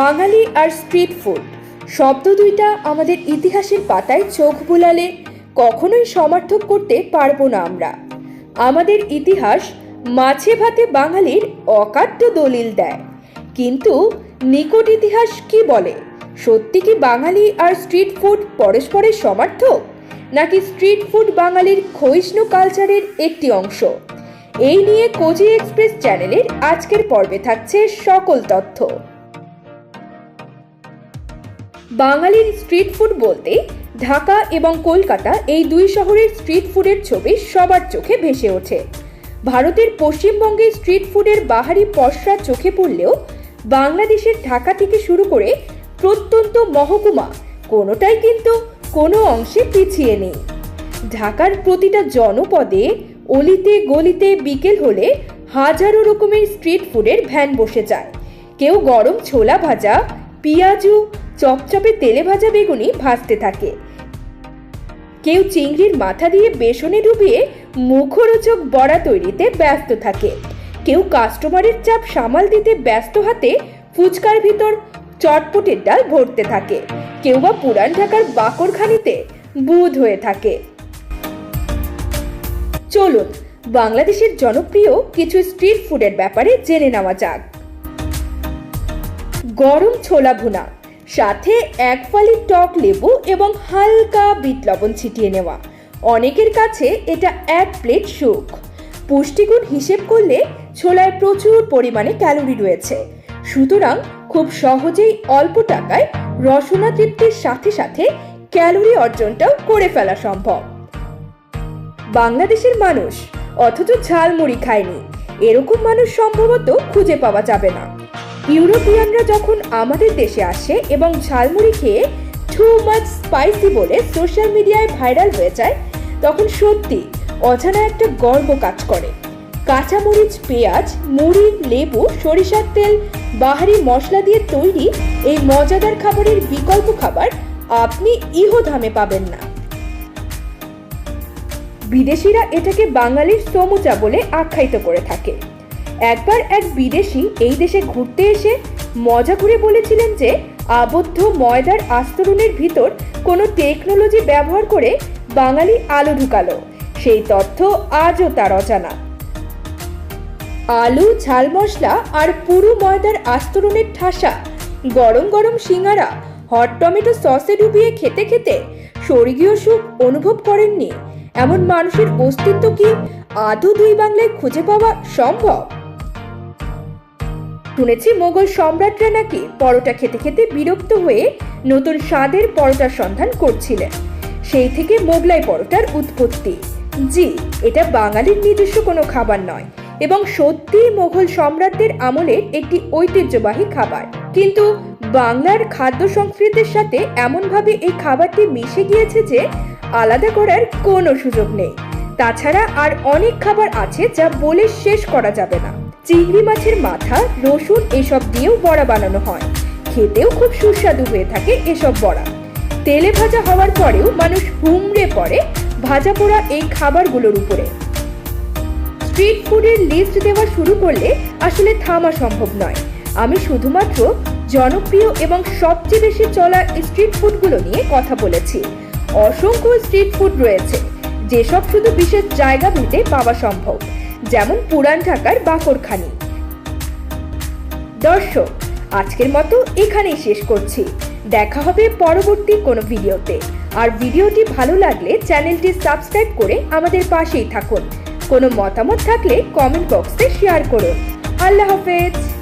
বাঙালি আর street food শব্দ দুইটা আমাদের ইতিহাসের পাতায় চোখ বুলালে কখনোই সমর্থক করতে পারব না আমরা। আমাদের ইতিহাস মাছে ভাতে বাঙালির অকাট্য দলিল দেয়। কিন্তু নিকট ইতিহাস কি বলে? সত্যি কি বাঙালি আর স্ট্রিট ফুড পরস্পরের সমার্থক? নাকি স্ট্রিট ফুড বাঙালির ক্ষয়িষ্ণু কালচারের একটি অংশ? এই নিয়ে কোজি এক্সপ্রেস চ্যানেলের আজকের পর্বে থাকছে সকল তথ্য। বাঙালির স্ট্রিট ফুড বলতে ঢাকা এবং কলকাতা এই দুই শহরের স্ট্রিট ফুডের ছবি সবার চোখে ভেসে ওঠে। ভারতের পশ্চিমবঙ্গে স্ট্রিট ফুডের বাহারি পসরা চোখে পড়লেও বাংলাদেশের ঢাকা থেকে শুরু করে প্রত্যন্ত মহকুমা কোনোটাই কিন্তু কোনো অংশে পিছিয়ে নেই। ঢাকার প্রতিটা জনপদে অলিতে গলিতে বিকেল হলে হাজারো রকমের স্ট্রিট ফুডের ভ্যান বসে যায়। কেউ গরম ছোলা ভাজা, পিঁয়াজু চপচপে তেলে ভাজা বেগুনি ভাজতে থাকে। কেউ চিংড়ির মাথা দিয়ে বেসনে ডুবিয়ে মুখরোচক বড়া তৈরিতে ব্যস্ত থাকে। কেউ কাস্টমারের চাপ সামাল দিতে ব্যস্ত হাতে ফুচকার ভিতর চটপটের ডাল ভরতে থাকে। কেউ বা পুরান ঢাকার বাকরখানিতে বুধ হয়ে থাকে। চলুন, বাংলাদেশের জনপ্রিয় কিছু স্ট্রিট ফুডের ব্যাপারে জেনে নেওয়া যাক। গরম ছোলা ভুনা। সাথে এক ফালি টক লেবু এবং হালকা বিট লবণ ছিটিয়ে নেওয়া। অনেকের কাছে এটা এক প্লেট সুখ। পুষ্টিগুণ হিসেব করলে ছোলায় প্রচুর পরিমাণে ক্যালোরি রয়েছে। সুতরাং খুব সহজেই অল্প টাকায় রসনা তৃপ্তির সাথে সাথে ক্যালোরি অর্জনটাও করে ফেলা সম্ভব। বাংলাদেশের মানুষ অথচ ঝালমুড়ি খায়নি। এরকম মানুষ সম্ভবত খুঁজে পাওয়া যাবে না। ইউরোপিয়ানরা যখন আমাদের দেশে আসে এবং ঝালমুড়ি খেয়ে টু মাচ স্পাইসি বলে সোশ্যাল মিডিয়ায় ভাইরাল হয়ে যায়, তখন সত্যি অজানা একটা গর্ব কাজ করে। কাঁচামরিচ, পেঁয়াজ, মুড়ি, লেবু, সরিষার তেল, বাহারি মশলা দিয়ে তৈরি এই মজাদার খাবারের বিকল্প খাবার আপনি ইহধামে পাবেন না। বিদেশিরা এটাকে বাঙালির সমুচা বলে আখ্যায়িত করে থাকে। একবার এক বিদেশি এই দেশে ঘুরতে এসে মজা করে বলেছিলেন যে আবদ্ধ ময়দার আস্তরণের ভিতর কোনো টেকনোলজি ব্যবহার করে বাঙালি আলো ঢুকালো। সেই তথ্য আজও তার অজানা। আলু, ঝাল মশলা আর পুরু ময়দার আস্তরণের ঠাসা, গরম গরম সিঙ্গারা হট টমেটো সসে ডুবিয়ে খেতে খেতে স্বর্গীয় সুখ অনুভব করেননি। এমন মানুষের অস্তিত্ব কি আদৌ দুই বাংলায় খুঁজে পাওয়া সম্ভব? শুনেছি মোগল সম্রাটরা নাকি পরোটা খেতে খেতে বিরক্ত হয়ে নতুন স্বাদের পরোটার সন্ধান করছিলেন। সেই থেকে মোগলাই পরোটার উৎপত্তি। জি, এটা বাঙালির নিজস্ব কোনো খাবার নয় এবং সত্যিই মোগল সম্রাটদের আমলের একটি ঐতিহ্যবাহী খাবার। কিন্তু বাংলার খাদ্য সংস্কৃতির সাথে এমনভাবে এই খাবারটি মিশে গিয়েছে যে আলাদা করার কোনো সুযোগ নেই। তাছাড়া আর অনেক খাবার আছে যা বলে শেষ করা যাবে না। চিংড়ি মাছের মাথা, রসুন এসব দিয়েও বড়া বানানো হয়। খেতেও খুব সুস্বাদু হয়ে থাকে এসব বড়া। তেলে ভাজা হওয়ার পরেও মানুষ হুমড়ে পড়ে ভাজা পোড়া এই খাবারগুলোর উপরে। স্ট্রিট ফুডের লিস্ট দেওয়া শুরু করলে আসলে থামা সম্ভব নয়। আমি শুধুমাত্র জনপ্রিয় এবং সবচেয়ে বেশি চলা স্ট্রিট ফুডগুলো নিয়ে কথা বলেছি। অসংখ্য স্ট্রিট ফুড রয়েছে। যেসব শুধু বিশেষ জায়গা ভেদে পাওয়া সম্ভব, যেমন পুরান ঢাকার বাকরখানি। দর্শক, আজকের মতো এখানেই শেষ করছি। দেখা হবে পরবর্তী কোনো ভিডিওতে। আর ভিডিওটি ভালো লাগলে চ্যানেলটি সাবস্ক্রাইব করে আমাদের পাশেই থাকুন। কোনো মতামত থাকলে কমেন্ট বক্সে শেয়ার করুন। আল্লাহ হাফেজ।